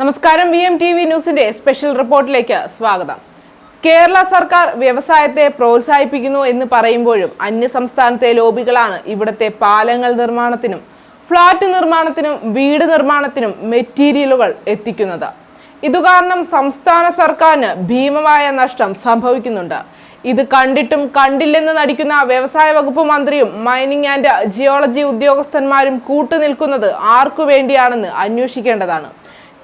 നമസ്കാരം. V M T V ന്യൂസിന്റെ special റിപ്പോർട്ടിലേക്ക് സ്വാഗതം. കേരള സർക്കാർ വ്യവസായത്തെ പ്രോത്സാഹിപ്പിക്കുന്നു എന്ന് പറയുമ്പോഴും അന്യ സംസ്ഥാനത്തെ ലോബികളാണ് ഇവിടുത്തെ പാലങ്ങൾ നിർമ്മാണത്തിനും ഫ്ളാറ്റ് നിർമ്മാണത്തിനും വീട് നിർമ്മാണത്തിനും മെറ്റീരിയലുകൾ എത്തിക്കുന്നത്. ഇതുകാരണം സംസ്ഥാന സർക്കാരിന് ഭീമമായ നഷ്ടം സംഭവിക്കുന്നുണ്ട്. ഇത് കണ്ടിട്ടും കണ്ടില്ലെന്ന് നടിക്കുന്ന വ്യവസായ വകുപ്പ് മന്ത്രിയും മൈനിങ് ആൻഡ് ജിയോളജി ഉദ്യോഗസ്ഥന്മാരും കൂട്ടുനിൽക്കുന്നത് ആർക്കു വേണ്ടിയാണെന്ന് അന്വേഷിക്കേണ്ടതാണ്.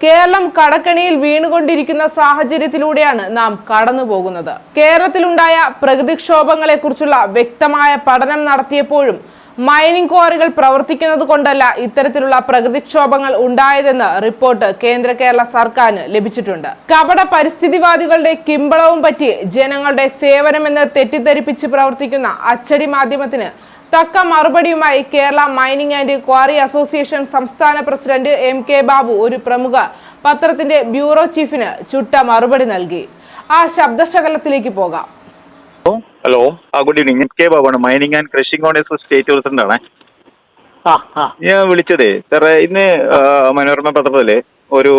കേരളം കടക്കണിയിൽ വീണുകൊണ്ടിരിക്കുന്ന സാഹചര്യത്തിലൂടെയാണ് നാം കടന്നു പോകുന്നത് കേരളത്തിലുണ്ടായ പ്രകൃതിക്ഷോഭങ്ങളെക്കുറിച്ചുള്ള വ്യക്തമായ പഠനം നടത്തിയപ്പോഴും മൈനിങ് ക്വാറികൾ പ്രവർത്തിക്കുന്നത് കൊണ്ടല്ല ഇത്തരത്തിലുള്ള പ്രകൃതിക്ഷോഭങ്ങൾ ഉണ്ടായതെന്ന് റിപ്പോർട്ട് കേന്ദ്ര കേരള സർക്കാരിന് ലഭിച്ചിട്ടുണ്ട്. കപട പരിസ്ഥിതിവാദികളുടെ കിമ്പളവും പറ്റി ജനങ്ങളുടെ സേവനമെന്ന് തെറ്റിദ്ധരിപ്പിച്ച് പ്രവർത്തിക്കുന്ന അച്ചടി മാധ്യമത്തിന് തക്ക മറുപടിയുമായി Kerala mining and quarry association സംസ്ഥാന പ്രസിഡന്റ് എം കെ ബാബു ഒരു പ്രമുഖ പത്രത്തിന്റെ ബ്യൂറോ ചീഫിന് ചുട്ട മറുപടി നൽകി. ആ ശബ്ദശകലത്തിലേക്ക് പോകാം. ഹലോ? ആ good evening M K ബാബാണ് mining and crushing owners state president ആണ്. ഞാൻ വിളിച്ചതേ സാറേ ഇന്ന് മനോരമ പത്രത്തിൽ ഒരു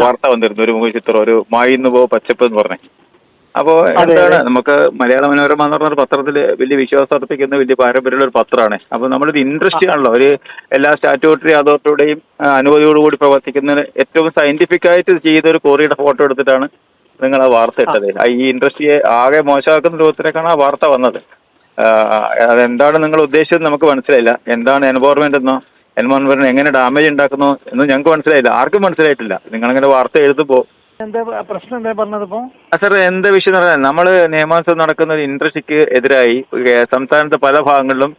വാർത്ത വന്നിരുന്നു. ഒരു മുഖചിത്രം ഒരു മായിന്ന് പോ പച്ചപ്പ് എന്ന് പറഞ്ഞേ. അപ്പോ എന്താണ്? നമുക്ക് മലയാള മനോരമ എന്ന് പറഞ്ഞ ഒരു പത്രത്തിൽ വലിയ വിശ്വാസം അർപ്പിക്കുന്ന വലിയ പാരമ്പര്യമുള്ള ഒരു പത്രമാണ്. അപ്പൊ നമ്മളിത് ഇൻട്രസ്റ്റ് ആണല്ലോ. ഒരു എല്ലാ സ്റ്റാറ്റ്യൂട്ടറി അതോറിറ്റിയുടെയും അനുമതിയോടുകൂടി പ്രവർത്തിക്കുന്ന ഏറ്റവും സയന്റിഫിക് ആയിട്ട് ചെയ്ത ഒരു കോറിയുടെ ഫോട്ടോ എടുത്തിട്ടാണ് നിങ്ങൾ ആ വാർത്ത ഇട്ടത്. ഈ ഇൻഡസ്ട്രിയെ ആകെ മോശമാക്കുന്ന രൂപത്തിലേക്കാണ് ആ വാർത്ത വന്നത്. അതെന്താണ് നിങ്ങൾ ഉദ്ദേശിച്ചത് നമുക്ക് മനസ്സിലായില്ല. എന്താണ് എൻവോർമെന്റ് എന്നോ എൻവോർമെന്റിന് എങ്ങനെ ഡാമേജ് ഉണ്ടാക്കുന്നോ എന്ന് ഞങ്ങൾക്ക് മനസ്സിലായില്ല. ആർക്കും മനസ്സിലായിട്ടില്ല. നിങ്ങളങ്ങനെ വാർത്ത എഴുതുമ്പോൾ എന്താ പ്രശ്നം എന്താ പറഞ്ഞതിപ്പോ സാർ എന്താ വിഷയം എന്ന് പറഞ്ഞാൽ നമ്മൾ നിയമോത്സവം നടക്കുന്ന ഒരു ഇൻട്രസ്റ്റിക്ക് എതിരായി സംസ്ഥാനത്തെ പല ഭാഗങ്ങളിലും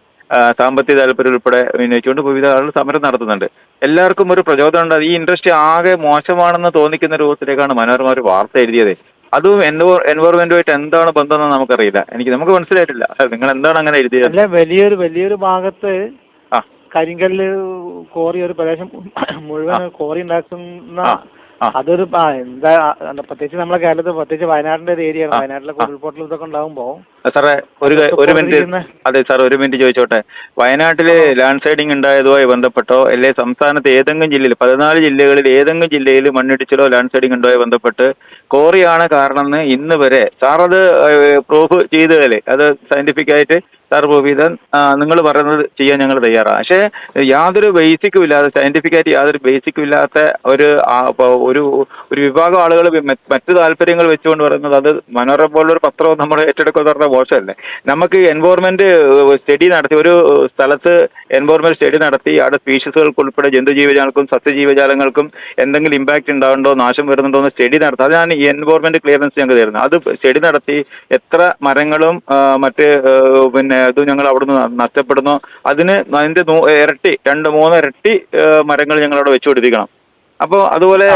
സാമ്പത്തിക താല്പര്യം ഉൾപ്പെടെ ഉന്നയിച്ചുകൊണ്ട് വിവിധ ആളുകൾ സമരം നടത്തുന്നുണ്ട്. എല്ലാവർക്കും ഒരു പ്രചോദനം ഉണ്ട്. ഈ ഇൻട്രസ്റ്റ് ആകെ മോശമാണെന്ന് തോന്നിക്കുന്ന രൂപത്തിലേക്കാണ് മനോരമ ഒരു വാർത്ത എഴുതിയത്. അതും എൻവോ എൻവോർമെന്റുമായിട്ട് എന്താണ് ബന്ധമെന്ന് നമുക്കറിയില്ല. എനിക്ക് നമുക്ക് മനസ്സിലായിട്ടില്ല. നിങ്ങൾ എന്താണ് അങ്ങനെ എഴുതിയത്? അല്ല വലിയൊരു വലിയൊരു ഭാഗത്ത് കരിങ്കല്ല് കോറി ഒരു പ്രദേശം മുഴുവൻ. കോറി ഉണ്ടാക്കുന്ന. അതൊരു ആ എന്താ പ്രത്യേകിച്ച് നമ്മളെ കേരളത്തിൽ പ്രത്യേകിച്ച് വയനാടിന്റെ ഒരു ഏരിയ വയനാട്ടിലെ. ഉരുൾപൊട്ടൽ ഇതൊക്കെ ഉണ്ടാകുമ്പോ സാറേ ഒരു ഒരു മിനിറ്റ്. അതെ സാർ ഒരു മിനിറ്റ് ചോദിച്ചോട്ടെ. വയനാട്ടിൽ ലാൻഡ് സ്ലൈഡിംഗ് ഉണ്ടായതുമായി ബന്ധപ്പെട്ടോ അല്ലെ സംസ്ഥാനത്ത് ഏതെങ്കിലും ജില്ലയിൽ പതിനാല് ജില്ലകളിൽ ഏതെങ്കിലും ജില്ലയിൽ മണ്ണിടിച്ചിലോ ലാൻഡ് സ്ലൈഡിംഗ് ഉണ്ടായി ബന്ധപ്പെട്ട് കോറിയാണ് കാരണം എന്ന് ഇന്ന് വരെ സാർ അത് പ്രൂഫ് ചെയ്തതല്ലേ? അത് സയന്റിഫിക് ആയിട്ട് സാർ നിങ്ങൾ പറയുന്നത് ചെയ്യാൻ ഞങ്ങൾ തയ്യാറാണ്. പക്ഷേ യാതൊരു ബേസിക്കും ഇല്ലാതെ സയന്റിഫിക്കായിട്ട് യാതൊരു ബേസിക്കും ഇല്ലാത്ത ഒരു ഒരു ഒരു വിഭാഗം ആളുകൾ മറ്റു താല്പര്യങ്ങൾ വെച്ചുകൊണ്ട് പറയുന്നത് അത് മനോരമ പോലുള്ള ഒരു പത്രം നമ്മൾ ഏറ്റെടുക്കുക പറഞ്ഞ മോശമല്ലേ? നമുക്ക് എൻവോർമെന്റ് സ്റ്റഡി നടത്തി ഒരു സ്ഥലത്ത് എൻവോർമെന്റ് സ്റ്റഡി നടത്തി അവിടെ സ്പീഷീസുകൾക്ക് ഉൾപ്പെടെ ജന്തുജീവജാലങ്ങൾക്കും സസ്യജീവജാലങ്ങൾക്കും എന്തെങ്കിലും ഇമ്പാക്ട് ഉണ്ടാവുണ്ടോ നാശം വരുന്നുണ്ടോ എന്ന് സ്റ്റഡി നടത്തി. അതാണ് ഈ എൻവോർമെന്റ് ക്ലിയറൻസ് ഞങ്ങൾ തരുന്നത്. അത് സ്റ്റഡി നടത്തി എത്ര മരങ്ങളും മറ്റ് പിന്നെ ഇത് ഞങ്ങൾ അവിടുന്ന് നഷ്ടപ്പെടുന്നു. അതിന് അതിന്റെ ഇരട്ടി രണ്ട് മൂന്ന് ഇരട്ടി മരങ്ങൾ ഞങ്ങൾ അവിടെ വെച്ചു പിടിപ്പിക്കണം. അപ്പോൾ അതുപോലെ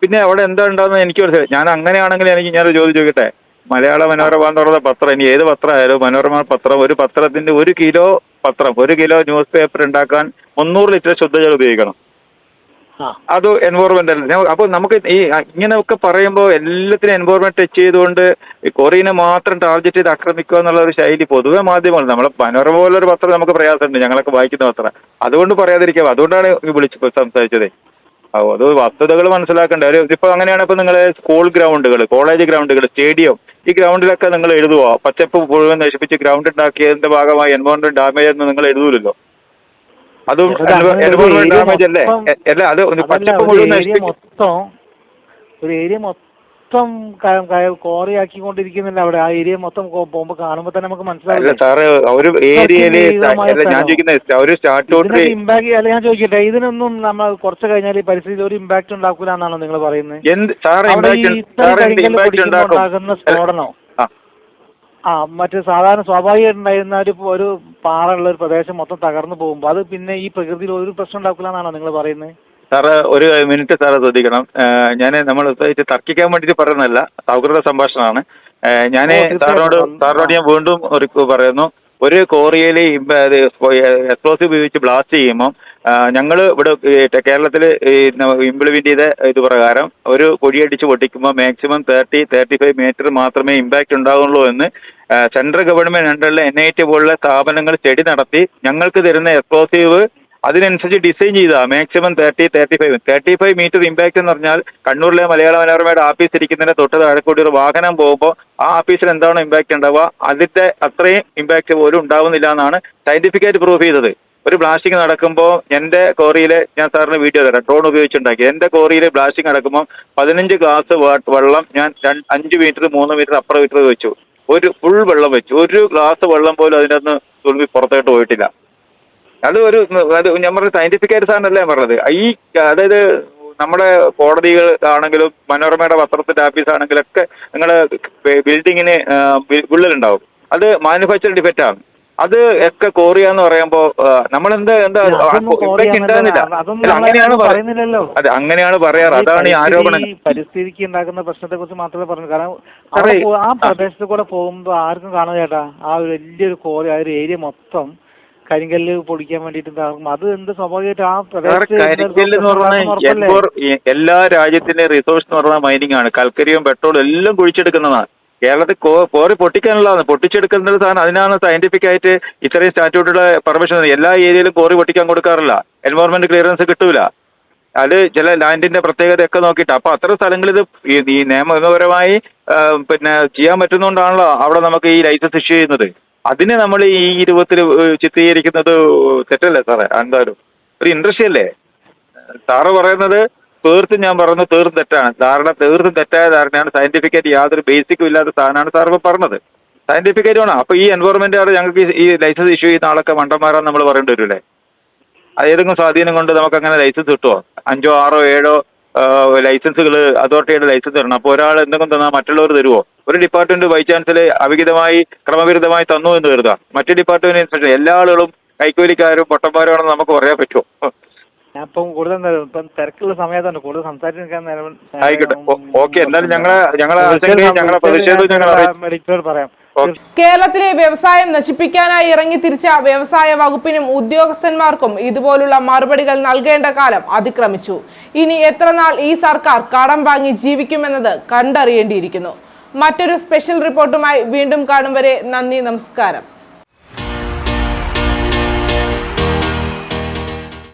പിന്നെ അവിടെ എന്താ ഉണ്ടാകുന്നത് എനിക്ക് മനസ്സിലായി. ഞാൻ അങ്ങനെയാണെങ്കിൽ എനിക്ക് ഞാൻ ചോദിച്ചു ചോദിക്കട്ടെ? മലയാള മനോരമ എന്ന് പറയുന്ന പത്രം ഇനി ഏത് പത്രമായാലും മനോരമ പത്രം ഒരു പത്രത്തിന്റെ ഒരു കിലോ പത്രം ഒരു കിലോ ന്യൂസ് പേപ്പർ ഉണ്ടാക്കാൻ മുന്നൂറ് ലിറ്റർ ശുദ്ധജലം ഉപയോഗിക്കണം. അത് എൻവോർമെന്റ് അല്ല. അപ്പോൾ നമുക്ക് ഈ ഇങ്ങനെയൊക്കെ പറയുമ്പോൾ എല്ലാത്തിനും എൻവോർമെന്റ് ടച്ച് ചെയ്തുകൊണ്ട് കൊറിയനെ മാത്രം ടാർഗറ്റ് ചെയ്ത് ആക്രമിക്കുക എന്നുള്ള ഒരു ശൈലി പൊതുവെ മാധ്യമങ്ങൾ നമ്മളെ മനോരമ ഒരു പത്രം നമുക്ക് പ്രയാസമുണ്ട്. ഞങ്ങളൊക്കെ വായിക്കുന്ന പത്രം. അതുകൊണ്ട് പറയാതിരിക്കാം അതുകൊണ്ടാണ് വിളിച്ച് സംസാരിച്ചത്. അത് വസ്തുതകൾ മനസ്സിലാക്കേണ്ടത് ഒരു ഇതിപ്പോ അങ്ങനെയാണ് ഇപ്പൊ നിങ്ങൾ സ്കൂൾ ഗ്രൗണ്ടുകൾ കോളേജ് ഗ്രൗണ്ടുകൾ സ്റ്റേഡിയം ഈ ഗ്രൗണ്ടിലൊക്കെ നിങ്ങൾ എഴുതുവോ? പച്ചപ്പ് മുഴുവൻ നശിപ്പിച്ച് ഗ്രൗണ്ട് ഉണ്ടാക്കിയതിന്റെ ഭാഗമായി എൻവോൺമെന്റ് ഡാമേജ് എന്ന് നിങ്ങൾ എഴുതൂലല്ലോ. അതും ഡാമേജ് അല്ലേ അല്ല? അത് പച്ചപ്പ് ഒരു മുഴുവൻ ഏരിയ മൊത്തം ഒരു ഏരിയ മൊത്തം ക- ക- കോറി ആക്കിക്കൊണ്ടിരിക്കുന്നില്ല അവിടെ. ആ ഏരിയ മൊത്തം പോകുമ്പോ കാണുമ്പോ തന്നെ നമുക്ക് മനസ്സിലാവില്ല. സാറ് ഒരു ഏരിയയിൽ ഞാൻ സ്ഥലം. ചോദിക്കുന്ന ഒരു സ്റ്റാറ്റ്യൂട്ടറി ഇമ്പാക്ട് അല്ല ഞാൻ ചോദിക്കട്ടെ ഇതിനൊന്നും നമ്മൾ കുറച്ച് കഴിഞ്ഞാൽ ഈ പരിസ്ഥിതി ഒരു ഇമ്പാക്ട് ഉണ്ടാക്കൂല എന്നാണോ നിങ്ങൾ പറയുന്നത്? സ്ഫോടനം? ആ മറ്റ് സാധാരണ സ്വാഭാവികമായിട്ട് ഉണ്ടായിരുന്ന ഒരു ഒരു ഉള്ള ഒരു പ്രദേശം മൊത്തം തകർന്നു പോകുമ്പോൾ അത് പിന്നെ ഈ പ്രകൃതിയിൽ ഒരു പ്രശ്നം ഉണ്ടാക്കില്ല എന്നാണോ നിങ്ങൾ പറയുന്നത് സാറ് ഒരു മിനിറ്റ് സാറ് ശ്രദ്ധിക്കണം. ഞാൻ നമ്മൾ തർക്കിക്കാൻ വേണ്ടിയിട്ട് പറയുന്നതല്ല സൗഹൃദ സംഭാഷണമാണ്. ഞാൻ സാറിനോട് സാറിനോട് ഞാൻ വീണ്ടും ഒരു പറയുന്നു. ഒരു കോറിയയിൽ എക്സ്പ്ലോസീവ് ഉപയോഗിച്ച് ബ്ലാസ്റ്റ് ചെയ്യുമ്പോൾ ഞങ്ങൾ ഇവിടെ കേരളത്തിൽ ഇംപ്ലിമെന്റ് ചെയ്ത ഇത് പ്രകാരം ഒരു കൊടിയടിച്ച് പൊട്ടിക്കുമ്പോൾ maximum thirty thirty five metre മാത്രമേ ഇമ്പാക്റ്റ് ഉണ്ടാകുള്ളൂ എന്ന് സെൻട്രൽ ഗവൺമെന്റ് അണ്ടറിലെ എൻ ഐ ടി പോലുള്ള സ്ഥാപനങ്ങൾ സ്റ്റഡി നടത്തി ഞങ്ങൾക്ക് തരുന്ന എക്സ്പ്ലോസീവ് അതിനനുസരിച്ച് ഡിസൈൻ ചെയ്താ. Maximum thirty thirty five thirty five metre impact എന്ന് പറഞ്ഞാൽ കണ്ണൂരിലെ മലയാള മനോരമയുടെ ആഫീസ് ഇരിക്കുന്നതിന് തൊട്ട് താഴെക്കൂടി ഒരു വാഹനം പോകുമ്പോൾ ആ ആഫീസിൽ എന്താണോ ഇമ്പാക്ട് ഉണ്ടാവുക? അതിന്റെ അത്രയും ഇമ്പാക്ട് പോലും ഉണ്ടാവുന്നില്ല എന്നാണ് സയന്റിഫിക്കായിട്ട് പ്രൂവ് ചെയ്തത്. ഒരു ബ്ലാസ്റ്റിംഗ് നടക്കുമ്പോൾ എന്റെ കോറിയിൽ ഞാൻ സാറിന് വീഡിയോ തരാം. ഡ്രോൺ ഉപയോഗിച്ചുണ്ടാക്കി എന്റെ കോറിയിൽ ബ്ലാസ്റ്റിംഗ് നടക്കുമ്പോൾ പതിനഞ്ച് ഗ്ലാസ് വെള്ളം ഞാൻ അഞ്ച് മീറ്റർ മൂന്ന് മീറ്റർ അപ്പുറം മീറ്റർ വെച്ചു. ഒരു ഫുൾ വെള്ളം വെച്ചു. ഒരു ഗ്ലാസ് വെള്ളം പോലും അതിന്റെ അകത്ത് തുളുമ്പി പുറത്തോട്ട് പോയിട്ടില്ല. അത് ഒരു അത് ഞാൻ പറഞ്ഞ സയന്റിഫിക് ആയിട്ട് സാറിനല്ല ഞാൻ പറഞ്ഞത്. ഈ അതായത് നമ്മുടെ കോടതികൾ ആണെങ്കിലും മനോരമയുടെ പത്രത്തിന്റെ ഓഫീസ് ആണെങ്കിലും ഒക്കെ നിങ്ങളുടെ ബിൽഡിങ്ങിന് വിള്ളലുണ്ടാവും. അത് മാനുഫാക്ചർ ഡിഫക്റ്റ് ആണ്. അത് ഒക്കെ കോറിയ എന്ന് പറയുമ്പോൾ നമ്മൾ എന്താ എന്താ അങ്ങനെയാണ് പറയുന്നില്ലല്ലോ. അതെ അങ്ങനെയാണ് പറയാറ്. അതാണ് ഈ ആരോപണം. പരിസ്ഥിതിക്ക് ഉണ്ടാക്കുന്ന പ്രശ്നത്തെ കുറിച്ച് മാത്രമേ പറഞ്ഞു. കാരണം ആ. പ്രദേശത്ത് കൂടെ പോകുമ്പോ ആർക്കും കാണാൻ ചേട്ടാ ആ ഒരു വലിയൊരു കോറി ആ ഒരു ഏരിയ മൊത്തം കരിങ്കല്ല് പൊടിക്കാൻ വേണ്ടിട്ട് അത് എന്ത് സ്വാഭാവികമായിട്ട് ആ പ്രദേശം പ്രദേശത്ത് എന്ന് പറഞ്ഞാൽ? എല്ലാ രാജ്യത്തിന്റെ റിസോഴ്സ് എന്ന് പറഞ്ഞാൽ മൈനിങ് ആണ്. കൽക്കരിയും പെട്രോളും എല്ലാം കുഴിച്ചെടുക്കുന്നതാണ്. കേരളത്തിൽ കോറി പൊട്ടിക്കാനുള്ളതാണ്. പൊട്ടിച്ചെടുക്കുന്ന സാധനം അതിനാണ് സയന്റിഫിക് ആയിട്ട് ഇത്രയും സ്റ്റാറ്റ്യൂട്ടുള്ള പെർമിഷൻ എല്ലാ ഏരിയയിലും കോറി പൊട്ടിക്കാൻ കൊടുക്കാറില്ല. എൻവയോൺമെന്റ് ക്ലിയറൻസ് കിട്ടൂല. അത് ചില ലാൻഡിന്റെ പ്രത്യേകതയൊക്കെ നോക്കിയിട്ട്. അപ്പൊ അത്ര സ്ഥലങ്ങളിൽ ഈ നിയമപരമായി പിന്നെ ചെയ്യാൻ പറ്റുന്നതുകൊണ്ടാണല്ലോ അവിടെ നമുക്ക് ഈ ലൈസൻസ് ഇഷ്യൂ ചെയ്യുന്നത്. അതിനെ നമ്മൾ ഈ രൂപത്തിൽ ചിത്രീകരിക്കുന്നത് തെറ്റല്ലേ സാറേ? എന്തായാലും. ഒരു ഇൻട്രസ്റ്റ് അല്ലേ? സാറ് പറയുന്നത് തീർത്തും ഞാൻ പറയുന്നത് തീർത്തും തെറ്റാണ്. ധാരണ തീർത്തും തെറ്റായ ധാരണയാണ്. സയന്റിഫിക്കായിട്ട് യാതൊരു ബേസിക്കും ഇല്ലാത്ത സാധനമാണ് സാർ ഇപ്പോൾ പറഞ്ഞത്. സയന്റിഫിക്കായിട്ട് വേണം. അപ്പൊ ഈ ആണ് ഞങ്ങൾക്ക് ഈ- ലൈസൻസ് ഇഷ്യൂ ചെയ്യുന്ന ആളൊക്കെ മണ്ടന്മാരാന്ന് നമ്മൾ പറയേണ്ടി വരില്ലേ? ഏതെങ്കിലും സ്വാധീനം കൊണ്ട് നമുക്ക് അങ്ങനെ ലൈസൻസ് കിട്ടുമോ അഞ്ചോ ആറോ ഏഴോ ലൈസൻസുകൾ അതോറിറ്റിയുടെ ലൈസൻസ് തരണം. അപ്പോൾ ഒരാൾ എന്തെങ്കിലും തന്നാൽ മറ്റുള്ളവർ തരുമോ ഒരു ഡിപ്പാർട്ട്മെന്റ് ബൈ ചാൻസിൽ അവിഹിതമായി ക്രമവിരുദ്ധമായി തന്നു എന്ന് കരുതുക മറ്റു ഡിപ്പാർട്ട്മെന്റ് ഇൻസ്പെക്ടർ എല്ലാ ആളുകളും കൈക്കൂലിക്കാരും പൊട്ടന്മാരുമാണെന്ന് നമുക്ക് പറയാൻ പറ്റുമോ ഞാൻ ഇപ്പം കൂടുതൽ ഇപ്പം തിരക്കുള്ള സമയത്താണ് കൂടുതൽ സംസാരിച്ച് നിൽക്കാൻ നേരം ആയിക്കോട്ടെ. ഓക്കെ എന്തായാലും ഞങ്ങളെ ഞങ്ങളെ ആശങ്കയും ഞങ്ങളെ പ്രതിഷേധവും ഞങ്ങൾ അറിയിച്ചു പറയാം. കേരളത്തിലെ വ്യവസായം നശിപ്പിക്കാനായി ഇറങ്ങി തിരിച്ച വ്യവസായ വകുപ്പിനും ഉദ്യോഗസ്ഥന്മാർക്കും ഇതുപോലുള്ള മറുപടികൾ നൽകേണ്ട കാലം അതിക്രമിച്ചു. ഇനി എത്ര നാൾ ഈ സർക്കാർ കടം വാങ്ങി ജീവിക്കുമെന്നത് കണ്ടറിയേണ്ടിയിരിക്കുന്നു. മറ്റൊരു സ്പെഷ്യൽ റിപ്പോർട്ടുമായി വീണ്ടും കാണും വരെ. നന്ദി നമസ്കാരം.